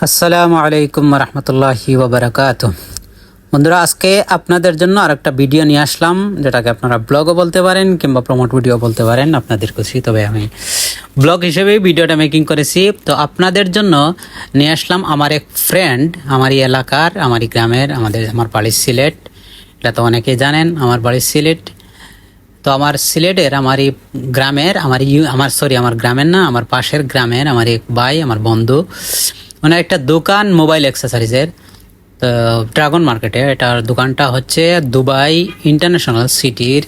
আসসালামু আলাইকুম রহমতুল্লাহি ওবরাকাত বন্ধুরা, আজকে আপনাদের জন্য আরেকটা ভিডিও নিয়ে আসলাম, যেটাকে আপনারা ব্লগও বলতে পারেন কিংবা প্রমোট ভিডিও বলতে পারেন আপনাদের খুশি। তবে আমি ব্লগ হিসেবেই ভিডিওটা মেকিং করেছি। তো আপনাদের জন্য নিয়ে আসলাম আমার এক ফ্রেন্ড আমারই এলাকার আমারই গ্রামের, আমাদের আমার বাড়ির সিলেট। এটা তো অনেকেই জানেন, আমার বাড়ির সিলেট। তো আমার সিলেটের, আমার গ্রামের, আমার ইউ- আমার সরি আমার গ্রামের না, আমার পাশের গ্রামের, আমার এক ভাই, আমার বন্ধু। ওনার একটা দোকান মোবাইল অ্যাক্সেসরিজের, তো ড্রাগন মার্কেটে। এটার দোকানটা হচ্ছে দুবাই ইন্টারন্যাশনাল সিটির,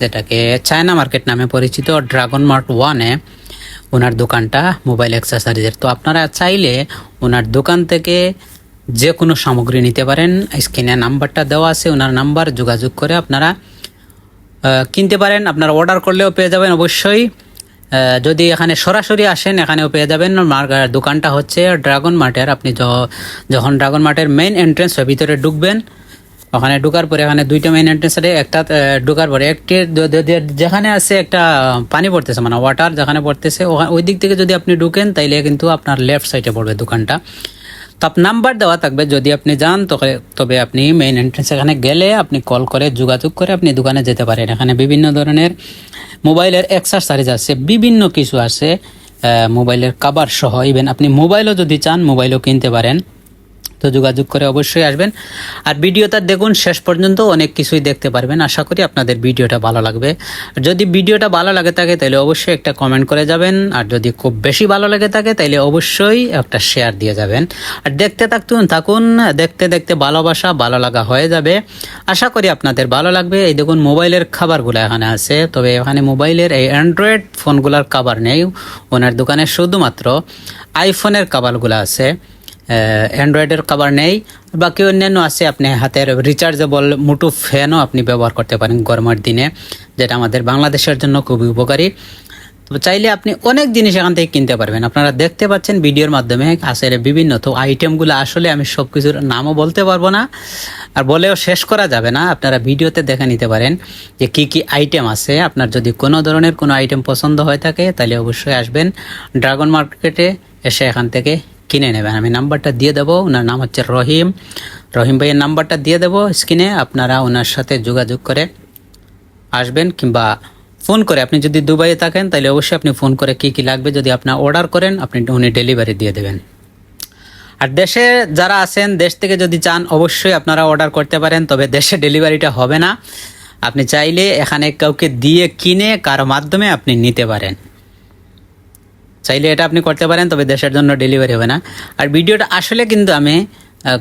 যেটাকে চায়না মার্কেট নামে পরিচিত ড্রাগন মার্ট ওয়ানে ওনার দোকানটা মোবাইল অ্যাক্সেসরিজের। তো আপনারা চাইলে ওনার দোকান থেকে যে কোনো সামগ্রী নিতে পারেন। স্ক্রিনে নাম্বারটা দেওয়া আছে, ওনার নাম্বার যোগাযোগ করে আপনারা কিনতে পারেন। আপনারা অর্ডার করলেও পেয়ে যাবেন অবশ্যই। যদি এখানে সরাসরি আসেন, এখানেও পেয়ে যাবেন। দোকানটা হচ্ছে ড্রাগন মার্টের আপনি যখন ড্রাগন মার্টের মেইন এন্ট্রেন্স ভিতরে ঢুকবেন, ওখানে ঢুকার পরে এখানে দুইটা মেইন এন্ট্রেন্স আছে, একটা ঢুকার পরে একটি যেখানে আছে একটা পানি পড়তেছে মানে ওয়াটার যেখানে পড়তেছে ওই দিক থেকে যদি আপনি ঢুকেন, তাইলে কিন্তু আপনার লেফট সাইডে পড়বে দোকানটা। তো নাম্বার দেওয়া থাকবে, যদি আপনি যান, তবে আপনি মেইন এন্ট্রেন্স এখানে গেলে আপনি কল করে, যোগাযোগ করে আপনি দোকানে যেতে পারেন। এখানে বিভিন্ন ধরনের মোবাইলের এক্সারসাইজ আছে, বিভিন্ন কিছু আছে মোবাইলের কাবার সহ ইভেন আপনি মোবাইলও যদি চান, মোবাইলও কিনতে পারেন। যোগাযোগ করে অবশ্যই আসবেন। আর ভিডিওটা দেখুন, শেষ পর্যন্ত অনেক কিছুই দেখতে পারবেন। আশা করি আপনাদের ভিডিওটা ভালো লাগবে। যদি ভিডিওটা ভালো লাগে থাকে, তাহলে অবশ্যই একটা কমেন্ট করে যাবেন। আর যদি খুব বেশি ভালো লাগে থাকে, তাহলে অবশ্যই একটা শেয়ার দিয়ে যাবেন। আর দেখতে থাকুন থাকুন, দেখতে দেখতে ভালোবাসা ভালো লাগা হয়ে যাবে। আশা করি আপনাদের ভালো লাগবে। এই দেখুন, মোবাইলের খাবারগুলো এখানে আছে। তবে এখানে মোবাইলের এই অ্যান্ড্রয়েড ফোনগুলোর খাবার নেই। ওনার দোকানে শুধুমাত্র আইফোনের খাবারগুলো আছে। অ্যান্ড্রয়েডের কভার নেই, বাকি অন্যান্য আছে, আপনি হাতের রিচার্জেবল মুটু ফ্যানও আপনি ব্যবহার করতে পারেন গরমের দিনে, যেটা আমাদের বাংলাদেশের জন্য খুবই উপকারী। তো চাইলে আপনি অনেক জিনিস এখান থেকে কিনতে পারবেন। আপনারা দেখতে পাচ্ছেন ভিডিওর মাধ্যমে আসলে বিভিন্ন তো আইটেমগুলো আসলে আমি সব কিছুর নামও বলতে পারব না, আর বলেও শেষ করা যাবে না। আপনারা ভিডিওতে দেখে নিতে পারেন যে কি কি আইটেম আছে। আপনার যদি কোনো ধরনের কোনো আইটেম পছন্দ হয়ে থাকে, তাহলে অবশ্যই আসবেন ড্রাগন মার্কেটে এসে এখান থেকে কিনে নেবেন আমি নাম্বারটা দিয়ে দেবো ওনার নাম হচ্ছে রহিম রহিম ভাইয়ের নাম্বারটা দিয়ে দেবো স্ক্রিনে আপনারা ওনার সাথে যোগাযোগ করে আসবেন কিংবা ফোন করে আপনি যদি দুবাইয়ে থাকেন তাহলে অবশ্যই আপনি ফোন করে কি কি লাগবে যদি আপনার অর্ডার করেন আপনি উনি ডেলিভারি দিয়ে দেবেন আর দেশে যারা আছেন দেশ থেকে যদি চান অবশ্যই আপনারা অর্ডার করতে পারেন তবে দেশে ডেলিভারিটা হবে না আপনি চাইলে এখানে কাউকে দিয়ে কিনে কারও মাধ্যমে আপনি নিতে পারেন চাইলে এটা আপনি করতে পারেন, তবে দেশের জন্য ডেলিভারি হবে না। আর ভিডিওটা আসলে কিন্তু আমি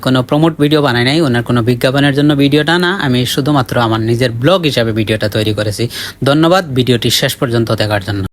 কোনো প্রমোট ভিডিও বানাই নাই, ওনার কোনো বিজ্ঞাপনের জন্য ভিডিওটা না, আমি শুধুমাত্র আমার নিজের ব্লগ হিসাবে ভিডিওটা তৈরি করেছি। ধন্যবাদ, ভিডিওটি শেষ পর্যন্ত দেখার জন্য।